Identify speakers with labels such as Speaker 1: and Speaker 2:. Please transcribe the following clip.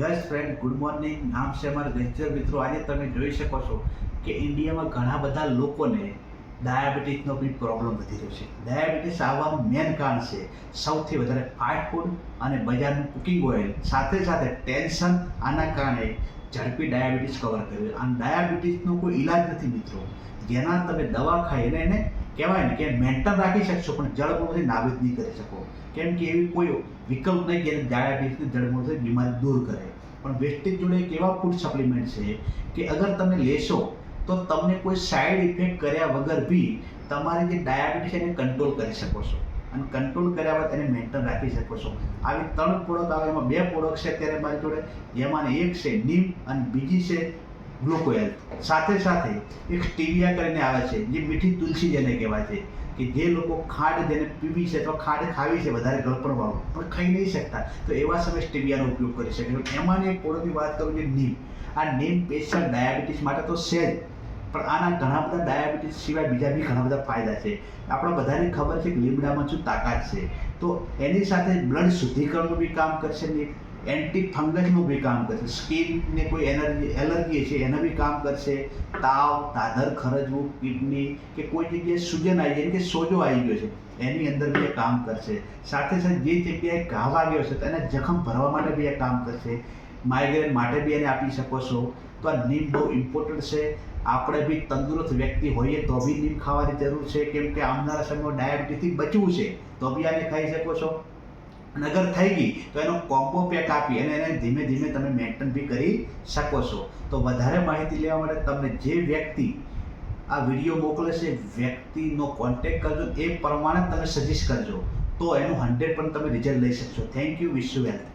Speaker 1: Yes friend good morning નામ છે અમારા લેક્ચર મિત્રો. આજે તમે જોઈ શકો છો કે ઇન્ડિયામાં ઘણા બધા લોકોને ડાયાબિટીસનો બી પ્રોબ્લેમ વધી રહ્યો છે. ડાયાબિટીસ આવવાનું મેન કારણ છે સૌથી વધારે ફાસ્ટ ફૂડ અને બજારનું કુકિંગ ઓઇલ સાથે સાથે ટેન્શન આના કારણે ઝડપી ડાયાબિટીસ કવર કર્યું અને ડાયાબિટીસનો કોઈ ઈલાજ નથી મિત્રો. જેના તમે દવા ખાઈને એને કહેવાય ને કે મેન્ટન રાખી શકશો, પણ જળમૂળથી નાબૂદ નહીં કરી શકો. કેમ કે એવી કોઈ વિકલ્પ નહીં કે ડાયાબિટીસની જળમૂળથી બીમારી દૂર કરે. પણ વેસ્ટેજ જોડે એક એવા ફૂડ સપ્લિમેન્ટ છે કે અગર તમે લેશો, તો તમને કોઈ સાઈડ ઇફેક્ટ કર્યા વગર બી તમારી જે ડાયાબિટીસ એને કંટ્રોલ કરી શકો છો. અને કંટ્રોલ કર્યા બાદ એને મેન્ટેન રાખી શકો છો. આવી ત્રણ પ્રોડક્ટ આવે, એમાં બે પ્રોડક્ટ છે અત્યારે મારી જોડે. જેમાં એક છે નીમ અને બીજી છે ગ્લુકોએલ સાથે સાથે એક સ્ટીવિયા કરીને આવે છે, જે મીઠી તુલસી જેને કહેવાય છે, કે જે લોકો ખાંડ જેને પીવી છે અથવા ખાંડ ખાવી છે વધારે ગળપણ વાળું, પણ ખાઈ નહીં શકતા. તો એવા સમયે સ્ટીવિયાનો ઉપયોગ કરી શકે. એમાંની એક પ્રોડક્ટની વાત કરું કે નીમ. આ નીમ સ્પેશિયલ ડાયાબિટીસ માટે તો છે જ, પણ આના ઘણા બધા ડાયાબિટીસ સિવાય બીજા બી ઘણા બધા ફાયદા છે. આપણે બધાને ખબર છે કે લીમડામાં શું તાકાત છે. તો એની સાથે બ્લડ શુદ્ધિકરણનું બી કામ કરશે ને એન્ટી ફંગસનું બી કામ કરશે સ્કિનને કોઈ એનર્જી, એલર્જી છે એનું બી કામ કરશે. તાવ દાદર ખરજવું, કિડની કે કોઈ જગ્યાએ સૂજન આવી જાય કે સોજો આવી ગયો છે. એની અંદર બી એ કામ કરશે. સાથે સાથે જે જગ્યાએ ઘા વાગ્યો છે તેને જખમ ભરવા માટે બી એ કામ કરશે. માઇગ્રેન માટે બી એને આપી શકો છો. તો આ નીમ બહુ ઇમ્પોર્ટન્ટ છે. આપણે બી તંદુરસ્ત વ્યક્તિ હોઈએ તો બી નીમ ખાવાની જરૂર છે. કેમ કે આવનારા સમયમાં ડાયાબિટીસથી બચવું છે. તો બી આને ખાઈ શકો છો. અને અગર થઈ ગઈ, તો એનો કોમ્બો પેક આપી અને એને ધીમે ધીમે તમે મેન્ટેન બી કરી શકો છો. તો વધારે માહિતી લેવા માટે તમને જે વ્યક્તિ આ વીડિયો મોકલે છે, વ્યક્તિનો કોન્ટેક કરજો, એ પ્રમાણે તમે સજેસ્ટ કરજો. તો એનું હંડ્રેડ પણ તમે રિઝલ્ટ લઈ શકશો. Thank you wish you wealth